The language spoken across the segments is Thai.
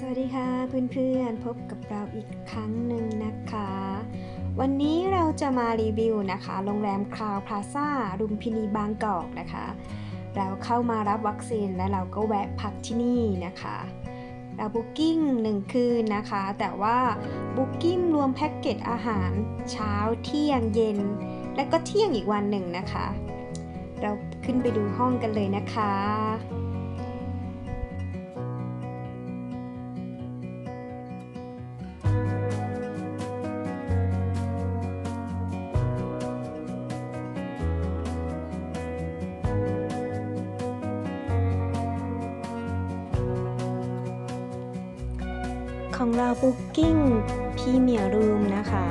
สวัสดีค่ะเพื่อนๆพบกับเราอีกครั้งหนึ่งนะคะ วันนี้เราจะมารีวิวนะคะโรงแรมคราวพลาซ่ารุมพินีบางกอกนะคะ เราเข้ามารับวัคซีนและเราก็แวะพักที่นี่นะคะเราบุ๊กิ้งหนึ่งคืนนะคะ แต่ว่าบุ๊กิ้งรวมแพ็กเกจอาหารเช้าเที่ยงเย็น และก็เที่ยงอีกวันหนึ่งนะคะ เราขึ้นไปดูห้องกันเลยนะคะ ของเรา Booking พี่เมียร์รูมนะคะ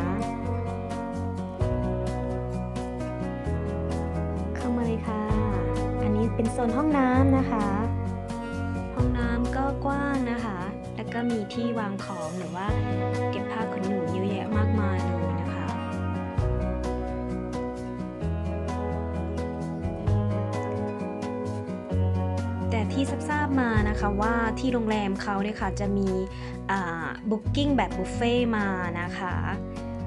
เข้ามาเลยค่ะ อันนี้เป็นโซนห้องน้ำนะคะ ห้องน้ำก็กว้างนะคะ แล้วก็มีที่วางของหรือว่าเก็บผ้าขนหนูเยอะแยะมากมาย ที่ทราบมานะคะว่าที่โรงแรมเขาเนี่ยค่ะจะมีบุ๊กิ้งแบบบุฟเฟ่มานะคะ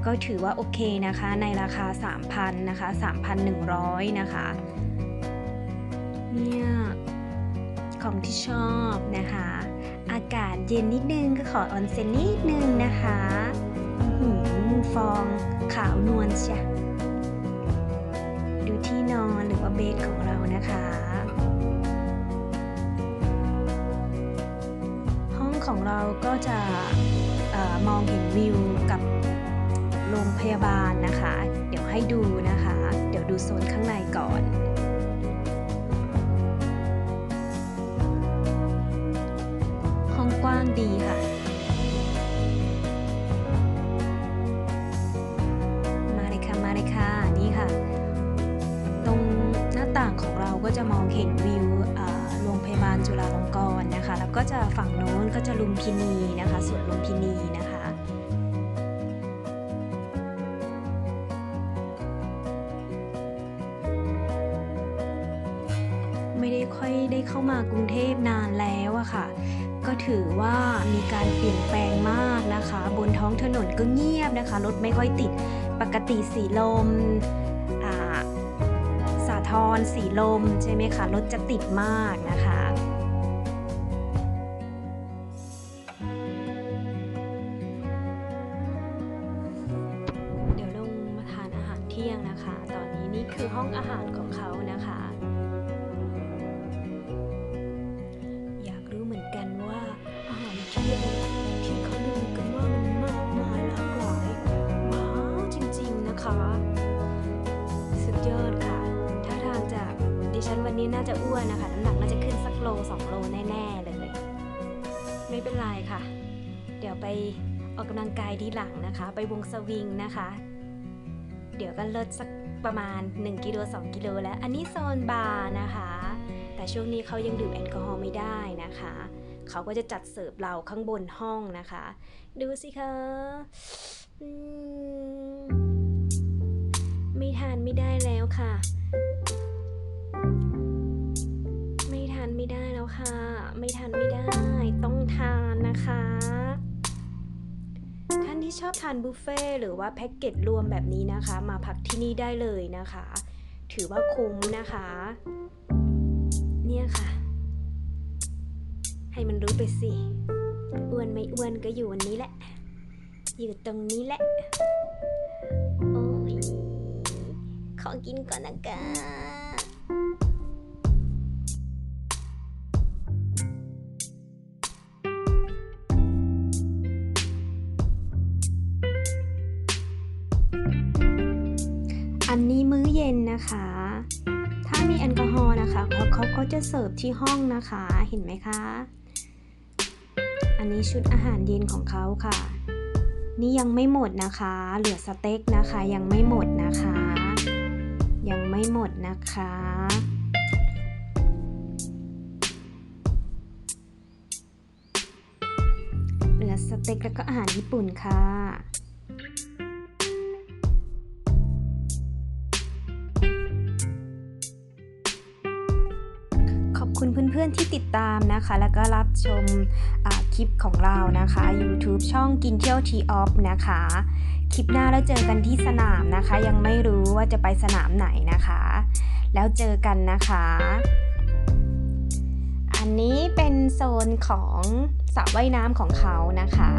ก็ถือว่าโอเคนะคะ ในราคา 3,000นะคะ3,100 นะคะ เนี่ย ของที่ชอบนะคะ อากาศเย็นนิดนึงก็ขอออนเซ็นนิดนึงนะคะหืฟองขาวนวลเชียดูที่นอนหรือว่าเบดของเรานะคะ ของเราก็จะออมองเห็นวิวกับโรงพยาบาลนะคะ เดี๋ยวให้ดูนะคะ เดี๋ยวดูโซนข้างในก่อน ห้องกว้างดีค่ะ มาเลยค่ะ มาเลยค่ะ นี่ค่ะ ตรงหน้าต่างของเราก็จะมองเห็นวิว กรณ์นะคะ แล้วก็จะฝั่งโน้นก็จะลุมพินีนะคะสวนลุมพินีนะคะไม่ได้ค่อยได้เข้ามากรุงเทพนานแล้วอะค่ะ ก็ถือว่ามีการเปลี่ยนแปลงมากนะคะ บนท้องถนนก็เงียบนะคะ รถไม่ค่อยติด ปกติสีลมอ่าสาทรสีลมใช่ไหมคะ รถจะติดมากนะคะ นี่คือห้องอาหารของเขานะคะ อยากรู้เหมือนกันว่าอาหารเที่ยงที่เขาลือกันว่ามันมากมายหลากหลายว้าวจริงๆนะคะ สุดยอดค่ะถ้าทางจากดิฉันวันนี้น่าจะอ้วนนะคะ น้ำหนักน่าจะขึ้นสักโลสองโลแน่ๆเลย ไม่เป็นไรค่ะ เดี๋ยวไปออกกำลังกายทีหลังนะคะ ไปวงสวิงนะคะ เดี๋ยวก็ลดสัก ประมาณ 1กิโล2กิโลแล้ว อันนี้โซนบาร์นะคะ แต่ช่วงนี้เขายังดื่มแอลกอฮอล์ไม่ได้นะคะ เขาก็จะจัดเสิร์ฟเราข้างบนห้องนะคะ ดูสิคะมไม่ทานไม่ได้แล้วค่ะ ไม่ทานไม่ได้แล้วค่ะ ไม่ทานไม่ได้ ต้องทานนะคะ ที่ชอบทานบุฟเฟ่หรือว่าแพ็กเกจรวมแบบนี้นะคะ มาพักที่นี่ได้เลยนะคะ ถือว่าคุ้มนะคะ เนี่ยค่ะ ให้มันรู้ไปสิอ้วนไม่อ้วนก็อยู่วันนี้แหละ อยู่ตรงนี้แหละ โอ้ย ขอกินก่อนนะคะ อันนี้มื้อเย็นนะคะ ถ้ามีแอลกอฮอล์นะคะเขาเขาก็จะเสิร์ฟที่ห้องนะคะ เห็นไหมคะ อันนี้ชุดอาหารเย็นของเขาค่ะ นี่ยังไม่หมดนะคะ เหลือสเต็กนะคะ ยังไม่หมดนะคะ ยังไม่หมดนะคะเหลือสเต็กแล้วก็อาหารญี่ปุ่นค่ะ คุณเพื่อนๆที่ติดตามนะคะ แล้วก็รับชมคลิปของเรานะคะ YouTube ช่องกินเที่ยวทีออฟนะคะ คลิปหน้าแล้วเจอกันที่สนามนะคะ ยังไม่รู้ว่าจะไปสนามไหนนะคะ แล้วเจอกันนะคะ อันนี้เป็นโซนของสระว่ายน้ำของเขานะคะ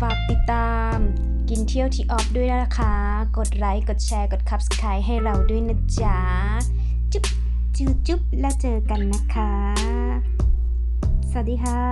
ฝากติดตาม กินเที่ยวที่ออฟด้วยนะคะ กดไลค์ กดแชร์ กดคับสไครให้เราด้วยนะจ๊ะ จุ๊บจุ๊บจุ๊บแล้วเจอกันนะคะ สวัสดีค่ะ